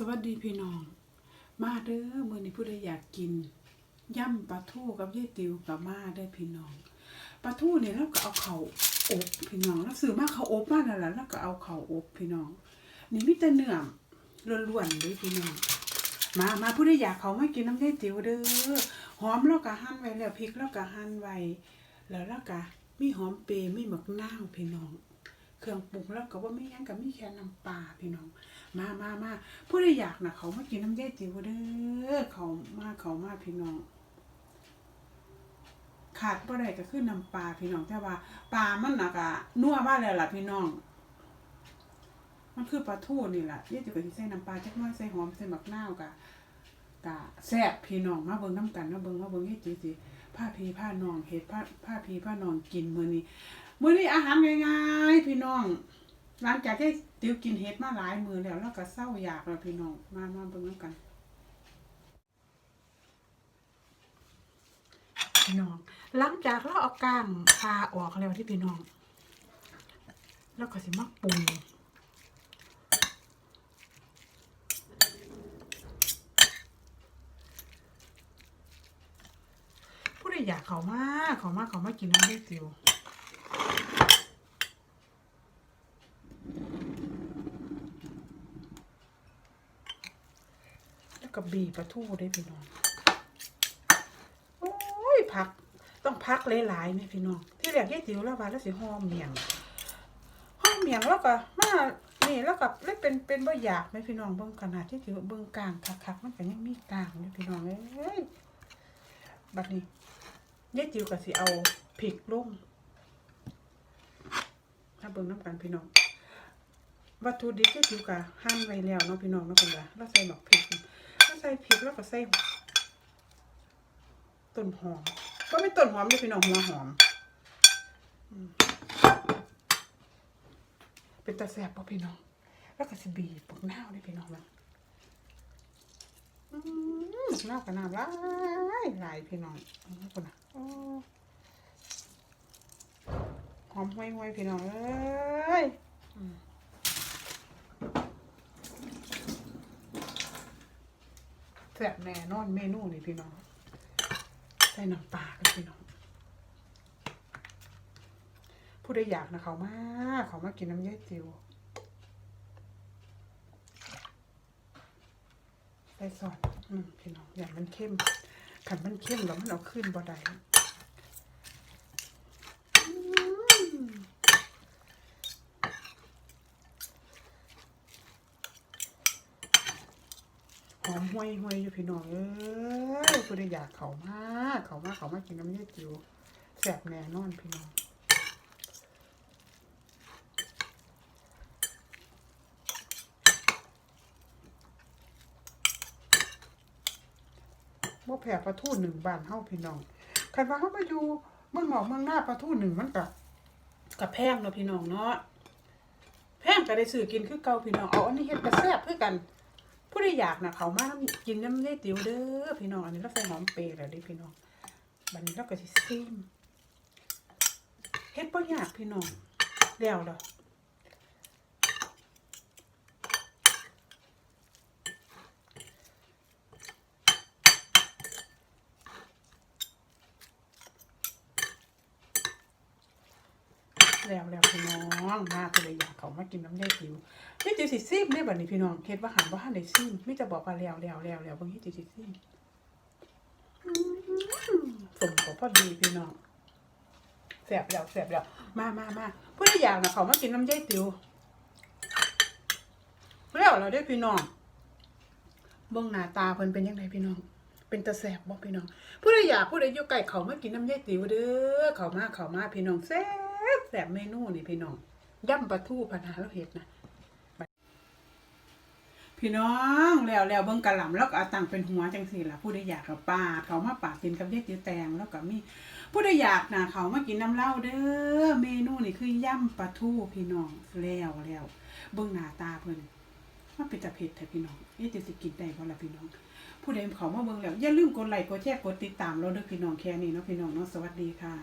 สวัสดีพี่น้อง มาเด้อมื้อนี้ผู้ใดอยากกินย่ำปลาทูกับยายติวกับมาเด้อพี่น้องปลาทูเนี่ยเราก็เอาเขาอบพี่น้องแล้วซื้อมาเขาอบมาแล้วล่ะแล้วก็เอาเขาอบพี่น้อง นี่มีแต่เนื้อล้วนๆเลยพี่น้อง มามาผู้ใดอยากเขามากินน้ำยายติวเด้อหอมแล้วก็หั่นไว้แล้วพริกแล้วก็หั่นไว้แล้วแล้วก็มีหอมเปรย์มีหมักนาวพี่น้อง เครื่องปรุงแล้วก็ว่าไม่หยังกับไมีแค่น้ำปลาพี่น้อง มามามาผู้ใดอยากนะเขามากินน้ำแย่จิ๋วเด้อเขามาเขามาพี่น้อง ขาดบ่ได้ก็คือน้ำปลาพี่น้องแต่ว่าปลามันน่ะก็นัวมาแล้วล่ะพี่น้อง มันคือปลาทูนี่แหละยายจิ๋วก็สิใส่น้ำปลาจักน้อยใส่หอมใส่หมักนาวกะกะแซ่บพี่น้องมาเบิ่งน้ำกันมาเบิ่งมาเบิ่งยายจิ๋วสิผ้าพีผ้านองเฮ็ดผ้าผ้าพีผ้านองกินมื้อนี้มื้อนี้อาหารง่าย หลังจากที่ติวกินเห็ดมาหลายมือแล้วแล้วก็เศร้าอยากแล้วพี่น้องมามาเบิ่งกันพี่น้อง หลังจากเราเอาก้างปลาออกแล้วที่พี่น้อง แล้วก็สิมาปรุงผู้ใดอยากเขามาเขามาเขามากินน้ำเลือดติว แล้ว ก็บีปลาทูได้พี่น้อง โอ้ยพัก ต้องพักหลายๆเนี่พี่น้อง ที่แรกยายติ๋วแล้วว่าแล้วสิหอมเมียงหอมเมียงแล้วก็มานี่แล้วก็เลยเป็นเป็นบ่อยากไหมพี่น้องเบิ่งขนาดที่ติ๋วเบิ่งกลางคักๆมันก็ยังมีกลางอยู่พี่น้องเอ้ยบัดนี้ยายติ๋วก็สิเอาพริกลงถ้าเบิ่งน้ำกันพี่น้องวัตถุดิบที่อยู่กับหั่นไว้แล้วเนาะพี่น้องเนาะเป็นว่าเราใส่หมกพริก ใส่พริกแล้วก็ใส่ต้นหอมก็ไม่ต้นหอมเลยพี่น้องหัวหอมเป็นตาแสบป่ะพี่น้องแล้วก็สิบีบปักนาวเลยพี่น้องนะอืมปักนาวกับน้ำลายลายพี่น้องเอาละคนนะโอ้หอมห้วยๆพี่น้องเอ้ย แซ่บแน่นอนเมนูนี่พี่น้อง ใส่น้ำปลากันพี่น้องผู้ใดอยากนะเขามาเขามากินน้ำยายจิวใส่ซอสพี่น้องอย่างมันเข้มขันมันเข้มแล้วมันเอาขึ้นบ่ได้อืม หอมห้วยห้วยอยู่พี่น้องเอ้ยผู้ใดอยากเขามากเขามากเขามากกินน้ำเยืดจิ๋วแซ่บแน่นอนพี่น้องบ่แผ่ปลาทูหนึ่งบานเฮาพี่น้องคันว่าเฮามาอยู่เมืองนอกเมืองหน้าปลาทูหนึ่งมันก็ก็แพงเนาะพี่น้องเนาะแพงก็ได้ซื้อกินคือเก่าพี่น้องเอาอันนี้เฮ็ดก็แซ่บคือกัน ผู้ไดอยากนะเขามากกินน้ำยายติ๋วเด้อพี่น้องอันนี้เราใส่หอมเปรย์แล้วดิพี่น้องบันนี้เราก็สิซิมเฮ็ดบ่ยากพี่น้องแล้วเด้อ แล้วแล้วพี่น้องมาผู้ใดอยากเขามากินน้ำยายติ๋วนี่จิสิซิมได้บัดนี้พี่น้องเฮ็ดว่าหันว่าหันได้ซิมไมิจะบอกว่าแล้วแล้วแล้วแล้วเบางทีจิสิซิมอืมสมกับพอดีพี่น้องแสบแล้วแสบแล้วมามามาผู้ใดอยากนะเขามากินน้ำยายติ๋วแล้วเราได้พี่น้องเบิ่งหน้าตาเพิ่นเป็นยังไงพี่น้อง เป็นตาแสบบ่พี่น้อง ผู้ใดอยากผู้ใดอยู่ไกลเขามากินน้ำยายติ๋วเด้อเขามาเขามาพี่น้องแซ่บ แซ่บเมนูนี่พี่น้องย่ำปลาทูพันหาเราเฮ็ดนะพี่น้องแล้วแล้วเบิ่งกระหล่ำแล้วก็เอาตังเป็นหัวจังสี่ล่ะผู้ใดอยากกับปลาเขามาปาดกินกับเย็ดจิ้วแตงแล้วก็มีผู้ใดอยากนะเขามากินน้ำเหล้าเด้อเมนูนี่คือย่ำปลาทูพี่น้องแล้วแล้วเบิ่งหน้าตาเพิ่นมันเป็นตะเผ็ดแท้พี่น้องเอ๊ะจะสิกินได้บ่ล่ะพี่น้อง ผู้ใดเขามาเบิ่งแล้วอย่าลืมกดไลค์กดแชร์กดติดตามเราเด้อพี่น้องแค่นี้เนาะพี่น้องเนาะสวัสดีค่ะ